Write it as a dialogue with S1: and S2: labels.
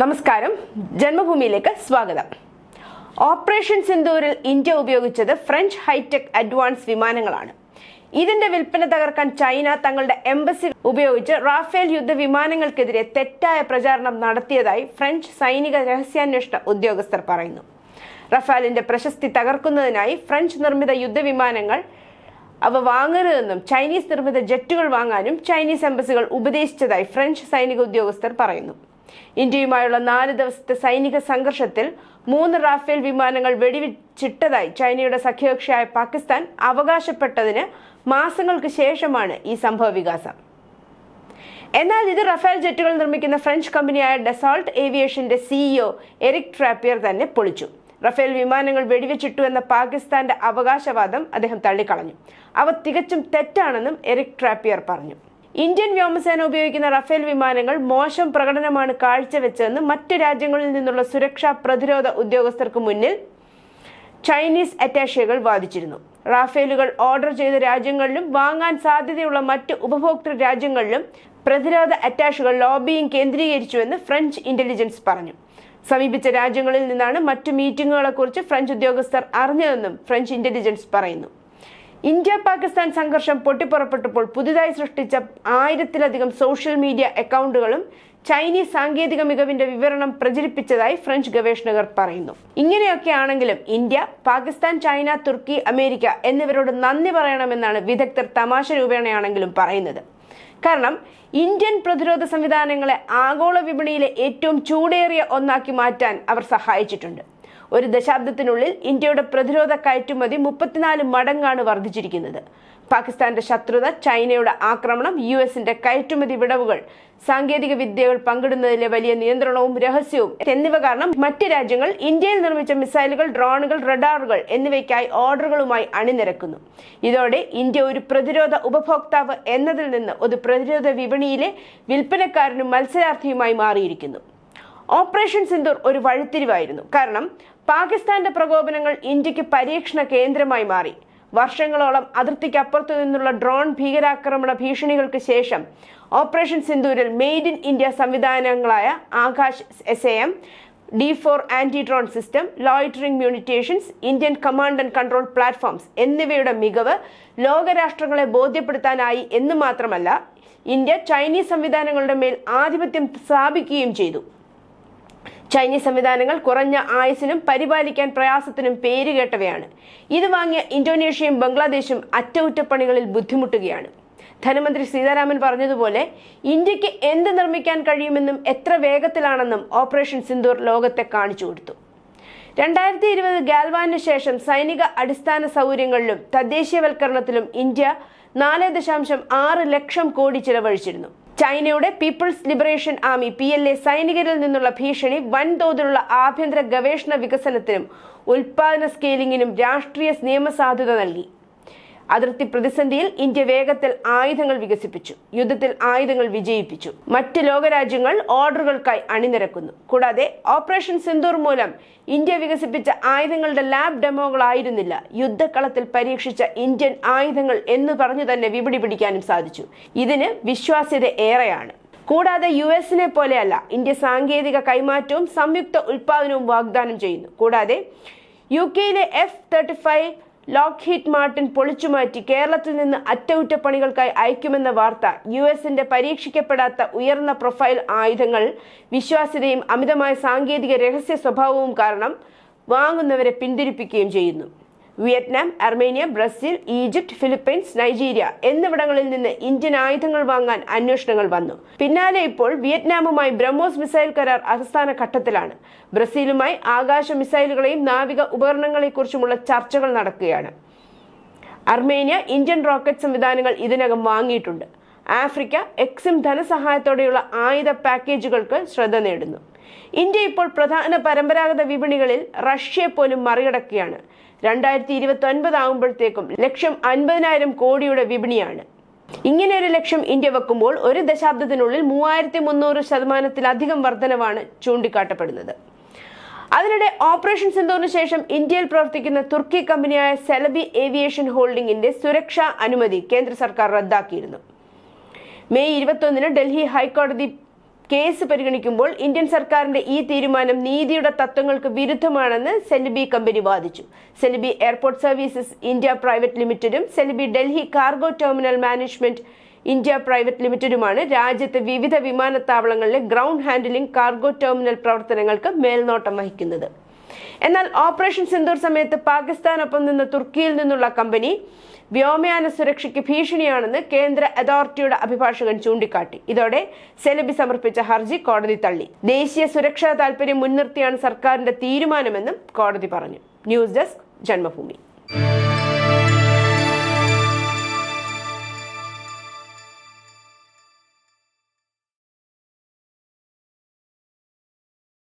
S1: നമസ്കാരം. ജന്മഭൂമിയിലേക്ക് സ്വാഗതം. ഓപ്പറേഷൻ സിന്ദൂരിൽ ഇന്ത്യ ഉപയോഗിച്ചത് ഫ്രഞ്ച് ഹൈടെക് അഡ്വാൻസ് വിമാനങ്ങളാണ്. ഇതിന്റെ വിൽപ്പന തകർക്കാൻ ചൈന തങ്ങളുടെ എംബസി ഉപയോഗിച്ച് റാഫേൽ യുദ്ധ വിമാനങ്ങൾക്കെതിരെ തെറ്റായ പ്രചാരണം നടത്തിയതായി ഫ്രഞ്ച് സൈനിക രഹസ്യാന്വേഷണ ഉദ്യോഗസ്ഥർ പറയുന്നു. റഫാലിന്റെ പ്രശസ്തി തകർക്കുന്നതിനായി ഫ്രഞ്ച് നിർമ്മിത യുദ്ധവിമാനങ്ങൾ അവ വാങ്ങരുതെന്നും ചൈനീസ് നിർമ്മിത ജെറ്റുകൾ വാങ്ങാനും ചൈനീസ് എംബസികൾ ഉപദേശിച്ചതായി ഫ്രഞ്ച് സൈനിക ഉദ്യോഗസ്ഥർ പറയുന്നു. ഇന്ത്യയുമായുള്ള നാല് ദിവസത്തെ സൈനിക സംഘർഷത്തിൽ മൂന്ന് റാഫേൽ വിമാനങ്ങൾ വെടിവെച്ചിട്ടതായി ചൈനയുടെ സഖ്യകക്ഷിയായ പാകിസ്ഥാൻ അവകാശപ്പെട്ടതിന് മാസങ്ങൾക്ക് ശേഷമാണ് ഈ സംഭവ വികാസം. എന്നാൽ ഇത് റഫേൽ ജെറ്റുകൾ നിർമ്മിക്കുന്ന ഫ്രഞ്ച് കമ്പനിയായ ഡെസോൾട്ട് ഏവിയേഷന്റെ സിഇഒ എറിക് ട്രാപ്പിയർ തന്നെ പൊളിച്ചു. റഫേൽ വിമാനങ്ങൾ വെടിവെച്ചിട്ടു എന്ന പാകിസ്ഥാന്റെ അവകാശവാദം അദ്ദേഹം തള്ളിക്കളഞ്ഞു. അവ തികച്ചും തെറ്റാണെന്നും എറിക് ട്രാപ്പിയർ പറഞ്ഞു. ഇന്ത്യൻ വ്യോമസേന ഉപയോഗിക്കുന്ന റഫേൽ വിമാനങ്ങൾ മോശം പ്രകടനമാണ് കാഴ്ചവെച്ചതെന്ന് മറ്റ് രാജ്യങ്ങളിൽ നിന്നുള്ള സുരക്ഷാ പ്രതിരോധ ഉദ്യോഗസ്ഥർക്ക് മുന്നിൽ ചൈനീസ് അറ്റാഷകൾ വാദിച്ചിരുന്നു. റാഫേലുകൾ ഓർഡർ ചെയ്ത രാജ്യങ്ങളിലും വാങ്ങാൻ സാധ്യതയുള്ള മറ്റ് ഉപഭോക്തൃ രാജ്യങ്ങളിലും പ്രതിരോധ അറ്റാഷുകൾ ലോബിയിങ് കേന്ദ്രീകരിച്ചുവെന്ന് ഫ്രഞ്ച് ഇന്റലിജൻസ് പറഞ്ഞു. സമീപിച്ച രാജ്യങ്ങളിൽ നിന്നാണ് മറ്റു മീറ്റിംഗുകളെക്കുറിച്ച് ഫ്രഞ്ച് ഉദ്യോഗസ്ഥർ അറിഞ്ഞതെന്നും ഫ്രഞ്ച് ഇന്റലിജൻസ് പറയുന്നു. ഇന്ത്യ പാകിസ്ഥാൻ സംഘർഷം പൊട്ടിപ്പുറപ്പെട്ടപ്പോൾ പുതുതായി സൃഷ്ടിച്ച ആയിരത്തിലധികം സോഷ്യൽ മീഡിയ അക്കൗണ്ടുകളും ചൈനീസ് സാങ്കേതിക മികവിന്റെ വിവരണം പ്രചരിപ്പിച്ചതായി ഫ്രഞ്ച് ഗവേഷകർ പറയുന്നു. ഇങ്ങനെയൊക്കെ ആണെങ്കിലും ഇന്ത്യ പാകിസ്ഥാൻ ചൈന തുർക്കി അമേരിക്ക എന്നിവരോട് നന്ദി പറയണമെന്നാണ് വിദഗ്ധർ തമാശ രൂപേണയാണെങ്കിലും പറയുന്നത്. കാരണം ഇന്ത്യൻ പ്രതിരോധ സംവിധാനങ്ങളെ ആഗോള വിപണിയിലെ ഏറ്റവും ചൂടേറിയ ഒന്നാക്കി മാറ്റാൻ അവർ സഹായിച്ചിട്ടുണ്ട്. ഒരു ദശാബ്ദത്തിനുള്ളിൽ ഇന്ത്യയുടെ പ്രതിരോധ കയറ്റുമതി മുപ്പത്തിനാല് മടങ്ങാണ് വർദ്ധിച്ചിരിക്കുന്നത്. പാകിസ്ഥാന്റെ ശത്രുത ചൈനയുടെ ആക്രമണം യു എസിന്റെ കയറ്റുമതി വിടവുകൾ സാങ്കേതിക വിദ്യകൾ പങ്കിടുന്നതിലെ വലിയ നിയന്ത്രണവും രഹസ്യവും എന്നിവ കാരണം മറ്റ് രാജ്യങ്ങൾ ഇന്ത്യയിൽ നിർമ്മിച്ച മിസൈലുകൾ ഡ്രോണുകൾ റഡാറുകൾ എന്നിവയ്ക്കായി ഓർഡറുകളുമായി അണിനിരക്കുന്നു. ഇതോടെ ഇന്ത്യ ഒരു പ്രതിരോധ ഉപഭോക്താവ് എന്നതിൽ നിന്ന് ഒരു പ്രതിരോധ വിപണിയിലെ വിൽപ്പനക്കാരനും മത്സരാർത്ഥിയുമായി മാറിയിരിക്കുന്നു. ഓപ്പറേഷൻ സിന്ദൂർ ഒരു വഴിത്തിരിവായിരുന്നു. കാരണം പാകിസ്ഥാന്റെ പ്രകോപനങ്ങൾ ഇന്ത്യയ്ക്ക് പരീക്ഷണ കേന്ദ്രമായി മാറി. വർഷങ്ങളോളം അതിർത്തിക്ക് അപ്പുറത്തു നിന്നുള്ള ഡ്രോൺ ഭീകരാക്രമണ ഭീഷണികൾക്ക് ശേഷം ഓപ്പറേഷൻ സിന്ദൂരിൽ made in India സംവിധാനങ്ങളായ Akash S A M D for anti drone system loitering munitions Indian command and control platforms എന്നിവയുടെ മികവ് ലോകരാഷ്ട്രങ്ങളെ ബോധ്യപ്പെടുത്താനായി എന്ന് മാത്രമല്ല ഇന്ത്യ ചൈനീസ് സംവിധാനങ്ങളുടെ മേൽ ആധിപത്യം സ്ഥാപിക്കുകയും ചെയ്തു. ചൈനീസ് സംവിധാനങ്ങൾ കുറഞ്ഞ ആയുസിനും പരിപാലിക്കാൻ പ്രയാസത്തിനും പേരുകേട്ടവയാണ് ഇത് വാങ്ങിയ ഇന്തോനേഷ്യയും ബംഗ്ലാദേശും അറ്റകുറ്റപ്പണികളിൽ ബുദ്ധിമുട്ടുകയാണ്. ധനമന്ത്രി സീതാരാമൻ പറഞ്ഞതുപോലെ ഇന്ത്യയ്ക്ക് എന്ത് നിർമ്മിക്കാൻ കഴിയുമെന്നും എത്ര വേഗത്തിലാണെന്നും ഓപ്പറേഷൻ സിന്ദൂർ ലോകത്തെ കാണിച്ചു കൊടുത്തു. രണ്ടായിരത്തി ഇരുപത് ഗാൽവാനു ശേഷം സൈനിക അടിസ്ഥാന സൗകര്യങ്ങളിലും തദ്ദേശീയവൽക്കരണത്തിലും ഇന്ത്യ നാല് ദശാംശം ആറ് ലക്ഷം കോടി ചിലവഴിച്ചിരുന്നു. ചൈനയുടെ People's Liberation Army P L A സൈനികരിൽ നിന്നുള്ള ഭീഷണി വൻതോതിലുള്ള ആഭ്യന്തര ഗവേഷണ വികസനത്തിനും ഉൽപാദന സ്കെയിലിംഗിനും രാഷ്ട്രീയ നിയമസാധുത നൽകി. അതിർത്തി പ്രതിസന്ധിയിൽ ഇന്ത്യ വേഗത്തിൽ ആയുധങ്ങൾ വികസിപ്പിച്ചു. യുദ്ധത്തിൽ ആയുധങ്ങൾ വിജയിപ്പിച്ചു. മറ്റ് ലോകരാജ്യങ്ങൾ ഓർഡറുകൾക്കായി അണിനിരക്കുന്നു. കൂടാതെ ഓപ്പറേഷൻ സിന്ദൂർ മൂലം ഇന്ത്യ വികസിപ്പിച്ച ആയുധങ്ങളുടെ ലാബ് ഡെമോകളായിരുന്നില്ല. യുദ്ധക്കളത്തിൽ പരീക്ഷിച്ച ഇന്ത്യൻ ആയുധങ്ങൾ എന്ന് പറഞ്ഞു തന്നെ വിപണി പിടിക്കാനും സാധിച്ചു. ഇതിന് വിശ്വാസ്യത ഏറെയാണ്. കൂടാതെ യു എസിനെ പോലെയല്ല ഇന്ത്യ സാങ്കേതിക കൈമാറ്റവും സംയുക്ത ഉൽപാദനവും വാഗ്ദാനം ചെയ്യുന്നു. കൂടാതെ യു കെയിലെ F thirty five Lockheed Martin പൊളിച്ചുമാറ്റി കേരളത്തിൽ നിന്ന് അറ്റകുറ്റപ്പണികൾക്കായി അയക്കുമെന്ന വാർത്ത യു എസിന്റെ പരീക്ഷിക്കപ്പെടാത്ത ഉയർന്ന പ്രൊഫൈൽ ആയുധങ്ങൾ വിശ്വാസ്യതയും അമിതമായ സാങ്കേതിക രഹസ്യ സ്വഭാവവും കാരണം വാങ്ങുന്നവരെ പിന്തിരിപ്പിക്കുകയും ചെയ്യുന്നു. Vietnam Armenia Brazil Egypt Philippines Nigeria എന്നിവിടങ്ങളിൽ നിന്ന് ഇന്ത്യൻ ആയുധങ്ങൾ വാങ്ങാൻ അന്വേഷണങ്ങൾ വന്നു. പിന്നാലെ ഇപ്പോൾ വിയറ്റ്നാമുമായി ബ്രഹ്മോസ് മിസൈൽ കരാർ അവസാന ഘട്ടത്തിലാണ്. ബ്രസീലുമായി ആകാശ മിസൈലുകളെയും നാവിക ഉപകരണങ്ങളെക്കുറിച്ചുമുള്ള ചർച്ചകൾ നടക്കുകയാണ്. അർമേനിയ ഇന്ത്യൻ റോക്കറ്റ് സംവിധാനങ്ങൾ ഇതിനകം വാങ്ങിയിട്ടുണ്ട്. ആഫ്രിക്ക എക്സിം ധനസഹായത്തോടെയുള്ള ആയുധ പാക്കേജുകൾക്ക് ശ്രദ്ധ നേടുന്നു. ഇന്ത്യ ഇപ്പോൾ പ്രധാന പരമ്പരാഗത വിപണികളിൽ റഷ്യയെ പോലും മറികടക്കുകയാണ്. രണ്ടായിരത്തി ഇരുപത്തി ഒൻപത് ആകുമ്പോഴത്തേക്കും ലക്ഷം അൻപതിനായിരം കോടിയുടെ വിപണിയാണ്. ഇങ്ങനെ ഒരു ലക്ഷ്യം ഇന്ത്യ വെക്കുമ്പോൾ ഒരു ദശാബ്ദത്തിനുള്ളിൽ മൂവായിരത്തി മുന്നൂറ് ശതമാനത്തിലധികം വർധനവാണ് ചൂണ്ടിക്കാട്ടപ്പെടുന്നത്. അതിനിടെ ഓപ്പറേഷൻ സിന്ധുവിന് ശേഷം ഇന്ത്യയിൽ പ്രവർത്തിക്കുന്ന തുർക്കി കമ്പനിയായ സെലബി ഏവിയേഷൻ ഹോൾഡിംഗിന്റെ സുരക്ഷാ അനുമതി കേന്ദ്ര സർക്കാർ റദ്ദാക്കിയിരുന്നു. മെയ് ഇരുപത്തൊന്നിന് ഡൽഹി ഹൈക്കോടതി കേസ് പരിഗണിക്കുമ്പോൾ ഇന്ത്യൻ സർക്കാരിന്റെ ഈ തീരുമാനം നീതിയുടെ തത്വങ്ങൾക്ക് വിരുദ്ധമാണെന്ന് സെലിബി കമ്പനി വാദിച്ചു. Celebi airport services India private ലിമിറ്റഡും Celebi Delhi cargo terminal management India private ലിമിറ്റഡുമാണ് രാജ്യത്തെ വിവിധ വിമാനത്താവളങ്ങളിലെ ഗ്രൗണ്ട് ഹാൻഡിലിംഗ് കാർഗോ ടെർമിനൽ പ്രവർത്തനങ്ങൾക്ക് മേൽനോട്ടം വഹിക്കുന്നത്. എന്നാൽ ഓപ്പറേഷൻ സിന്ദൂർ സമയത്ത് പാകിസ്ഥാനൊപ്പം നിന്ന് തുർക്കിയിൽ നിന്നുള്ള കമ്പനി വ്യോമയാന സുരക്ഷയ്ക്ക് ഭീഷണിയാണെന്ന് കേന്ദ്ര അതോറിറ്റിയുടെ അഭിഭാഷകൻ ചൂണ്ടിക്കാട്ടി. ഇതോടെ സെലബി സമർപ്പിച്ച ഹർജി കോടതി തള്ളി. ദേശീയ സുരക്ഷാ താൽപര്യം മുൻനിർത്തിയാണ് സർക്കാരിന്റെ തീരുമാനമെന്നും കോടതി പറഞ്ഞു. News desk Janmabhumi.